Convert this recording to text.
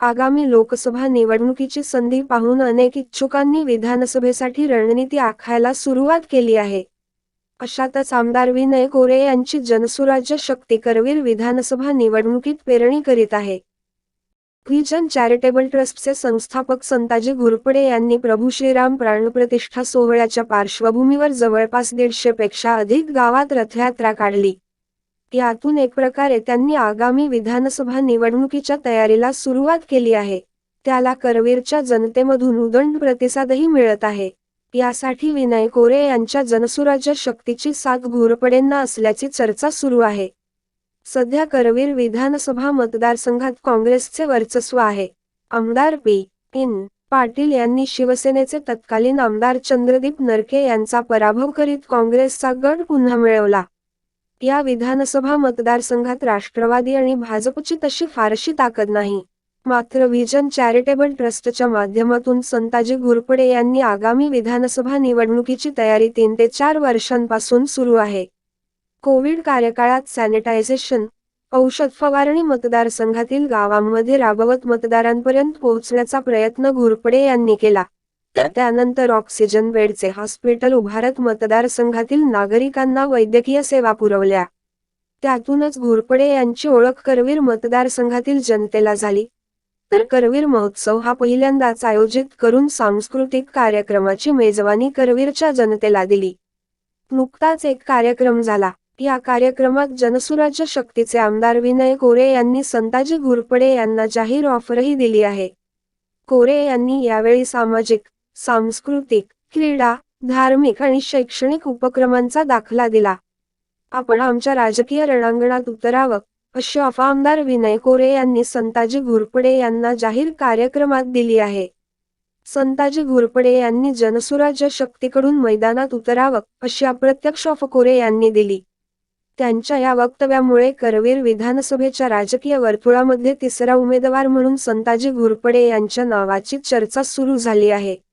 आगामी लोकसभा निवडणुकीची संधी पाहून अनेक इच्छुकांनी विधानसभेसाठी रणनीती आखायला सुरुवात केली आहे. अशातच आमदार विनय कोरे यांची जनसुराज्य शक्ती करवीर विधानसभा निवडणुकीत पेरणी करीत आहे. क्विजन चॅरिटेबल ट्रस्टचे संस्थापक संताजी घुरपडे यांनी प्रभू श्रीराम प्राणप्रतिष्ठा सोहळ्याच्या पार्श्वभूमीवर जवळपास दीडशे पेक्षा अधिक गावात रथयात्रा काढली. यातून एक प्रकारे त्यांनी आगामी विधानसभा निवडणुकीच्या तयारीला सुरुवात केली आहे. त्याला करवीरच्या जनतेमधून उदंड प्रतिसादही मिळत आहे. यासाठी विनय कोरे यांच्या जनसुराज्य शक्तीची साथ घोरपडेंना असल्याची चर्चा सुरू आहे. सध्या करवीर विधानसभा मतदारसंघात काँग्रेसचे वर्चस्व आहे. आमदार पी. इन पाटील यांनी शिवसेनेचे तत्कालीन आमदार चंद्रदीप नरके यांचा पराभव करीत काँग्रेसचा गड पुन्हा मिळवला. या विधानसभा मतदारसंघात राष्ट्रवादी आणि भाजपची तशी फारशी ताकद नाही. मात्र व्हिजन चॅरिटेबल ट्रस्टच्या माध्यमातून संताजी घुरपडे यांनी आगामी विधानसभा निवडणुकीची तयारी तीन ते चार वर्षांपासून सुरू आहे. कोविड कार्यकाळात सॅनिटायझेशन औषध फवारणी मतदारसंघातील गावांमध्ये राबवत मतदारांपर्यंत पोहोचण्याचा प्रयत्न घुरपडे यांनी केला. त्यानंतर ऑक्सिजन बेडचे हॉस्पिटल उभारत मतदारसंघातील नागरिकांना वैद्यकीय सेवा पुरवल्या. त्यातूनच घुरपडे यांची ओळख करवीर मतदारसंघातील जनतेला झाली. तर करवीर महोत्सव हा पहिल्यांदाच आयोजित करून सांस्कृतिक कार्यक्रमाची मेजवानी करवीरच्या जनतेला दिली. नुकताच एक कार्यक्रम झाला. या कार्यक्रमात जनसुराज्य शक्तीचे आमदार विनय कोरे यांनी संताजी घुरपडे यांना जाहीर ऑफरही दिली आहे. कोरे यांनी यावेळी सामाजिक सांस्कृतिक क्रीडा धार्मिक आणि शैक्षणिक उपक्रमांचा दाखला दिला. आपण आमच्या राजकीय रणांगणात उतरावं अशी अफा आमदार विनय कोरे यांनी संताजी घुरपडे यांना जाहीर कार्यक्रमात दिली आहे. संताजी घुरपडे यांनी जनसुराज्य शक्तीकडून मैदानात उतरावं अशी अप्रत्यक्ष अफ कोरे यांनी दिली. त्यांच्या या वक्तव्यामुळे करवीर विधानसभेच्या राजकीय वर्तुळामध्ये तिसरा उमेदवार म्हणून संताजी घुरपडे यांच्या नावाची चर्चा सुरू झाली आहे.